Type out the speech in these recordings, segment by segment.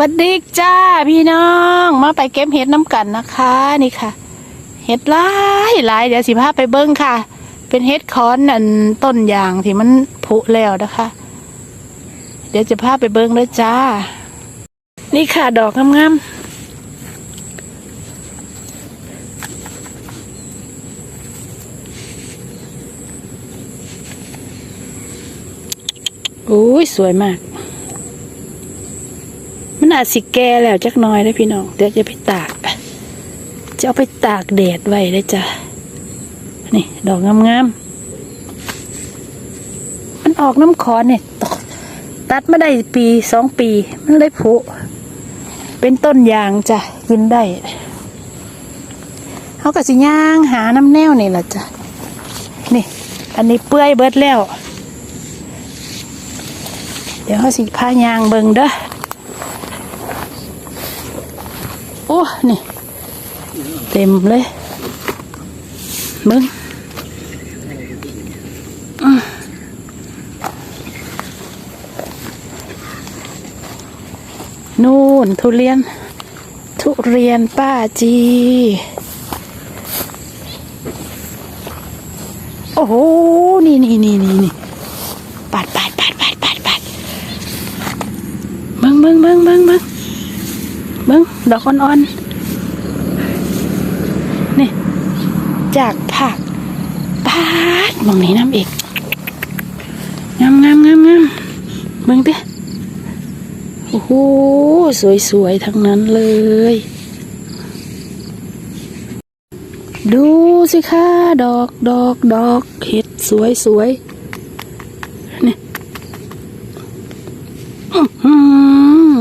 วัสดีจ้าพี่น้องมาไปเก็บเห็ดน้ำกันนะคะ นี่ค่ะ เห็ดลายลายเดี๋ยวสิพาไปเบิ้งค่ะ เป็นเห็ดคอนอันต้นยางที่มันผุแล้วนะคะ เดี๋ยวจะพาไปเบิ้งเลยจ้า นี่ค่ะดอกงามๆอุ้ยสวยมาก อาจสิแก่แล้วจักน้อยได้พี่น้องเดี๋ยวจะไปตาก จะเอาไปตากแดดไว้เลยจ้ะนี่ดอกงามๆมันออกน้ำคอนเนี่ยต,ตัดมาได้ปีสองปี มันเลยผุเป็นต้นยางจ้ะกินได้เขาก็สิย่างหาน้ำแนวนี่แหละจ้ะนี่ อันนี้เปื่อยเบิดแล้ว เดี๋ยวเขาสิพายางเบิงเด้อ โอ้นี่ เต็มเลยมึงนู่นทุเรียน ทุเรียนป้าจี โอ้โห นี่นี่นี่นี่นี่ปาดปาดปาดปาดปาดปาดมึงมึงมึงมึงมึง มึงดอกอ่อนๆนี่จากผักปาดมองนี้น้ำอีกงามงามงามงามเบิ่งเด้โอ้โหสวยๆทั้งนั้นเลย ดูสิคะดอกดอกดอกเห็ดสวยสวยๆนี่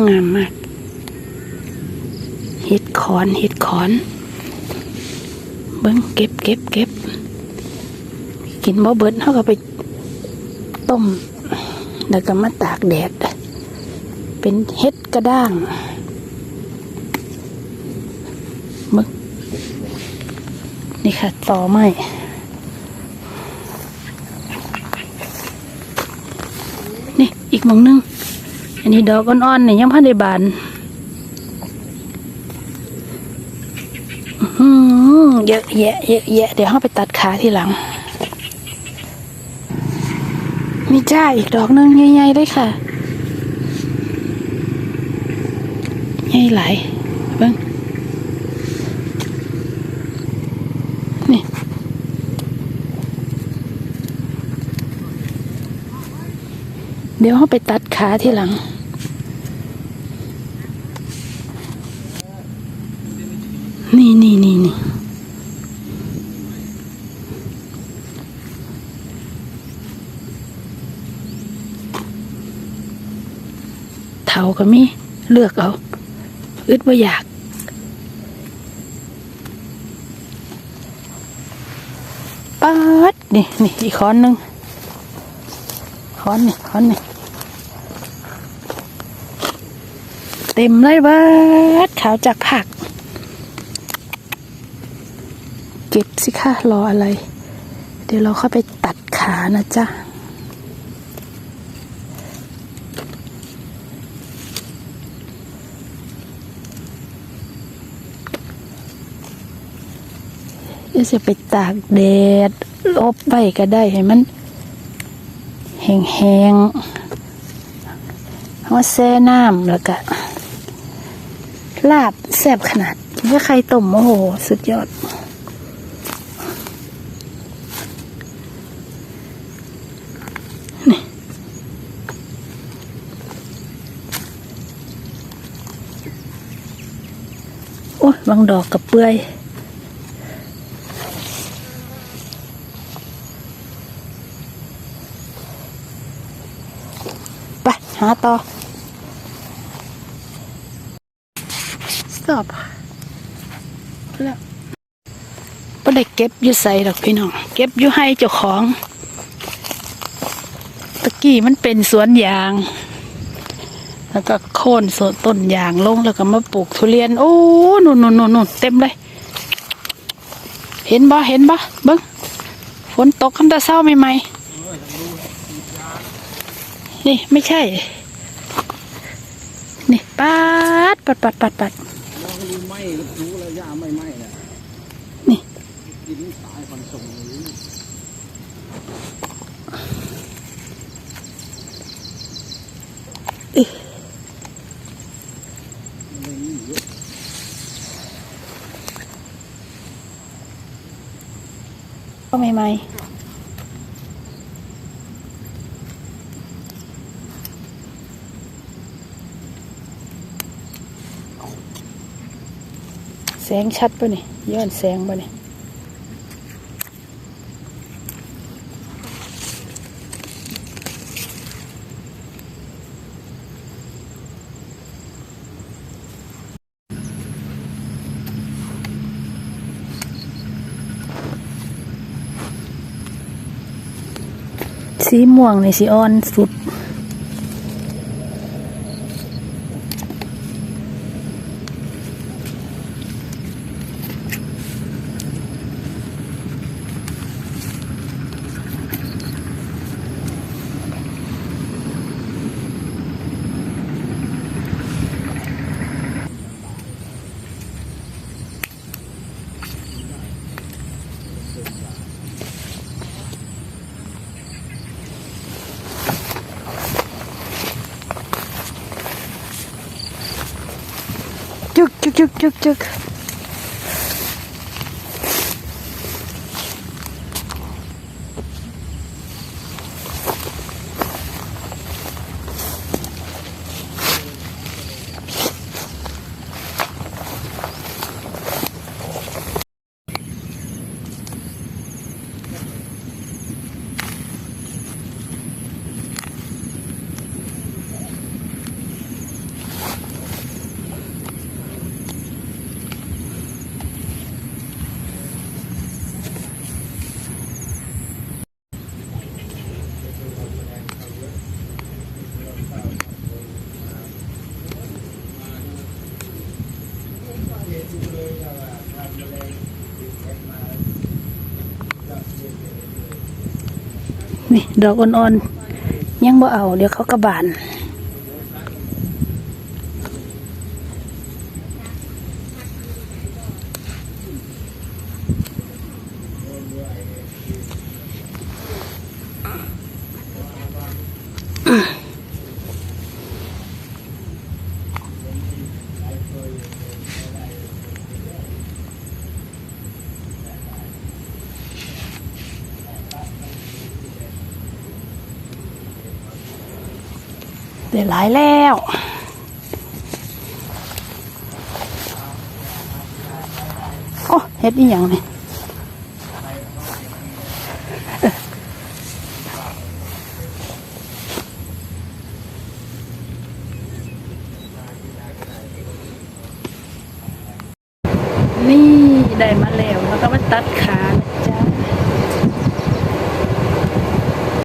งามมาก ห็ดขอนเห็ดขอน เบิ้งเก็บเก็บเก็บกินบ่เบิดเขาก็ไปต้ม แล้วก็มาตากแดด เป็นเห็ดกระด้างมึงนี่ค่ะต่อไม้นี่อีกมองหนึง อันนี้ดอกอ่อนๆเนี่ยยังพันได้บาน อืม เยอะแยะเยอะแยะเดี๋ยวเราไปตัดขาทีหลังมีจ้าอีกดอกนึงใหญ่ๆเลยค่ะใหญ่หลายเบิ้งนี่เดี๋ยวเราไปตัดขาทีหลังนี่นี่นี่นี่ เถาก็มีเลือกเอา อึดว่าอยากปัดนี่นี่อีกค้อนหนึ่งค้อนนี่ค้อนนี่เต็มเลยเบิดขาวจากผัก เก็บสิคะรออะไร เดี๋ยวเราเข้าไปตัดขานะจ๊ะ จะไปตากแดดอบไว้ก็ได้ให้มันแห้งๆเอามาแช่น้ำแล้วก็ลาบแซ่บขนาดกินกับไข่ต้มโอ้โห สุดยอด นี่ โอ้ยบางดอกกับเปื่อย ไป หาต่อ stop แล้วบ่ได้เก็บอยู่ใส่ดอกพี่น้อง เก็บอยู่ให้เจ้าของ ตะกี้มันเป็นสวนยาง แล้วก็โค่นสวนต้นยางลงแล้วก็มาปลูกทุเรียน โอ้นู่นนู่นนู่นนู่นเต็มเลย เห็นบ่เห็นบ่เบิ้งฝนตกคันตะเศร้าใหม่ๆ นี่ไม่ใช่ นี่ป้าดปัดปัดปัดปัดมองดูไหมก็รู้แล้วย่าไม่ไหมเนี่ยนี่กินตายคนส่งเลยเอ๊ะมันมีเยอะก็ไม่ไม่ งชัดปะนี่ย้อนแสงปะนี่สีม่วงในสีอ่อนสุด จึกจึ นี่ดอกอ่อนๆยังบ่เอา เดี๋ยวเขากระบาน เดี๋ยวหลายแล้วโอ้เฮ็ดอีหยังนี่นี่ได้มาแล้วแล้วก็มาตัดขา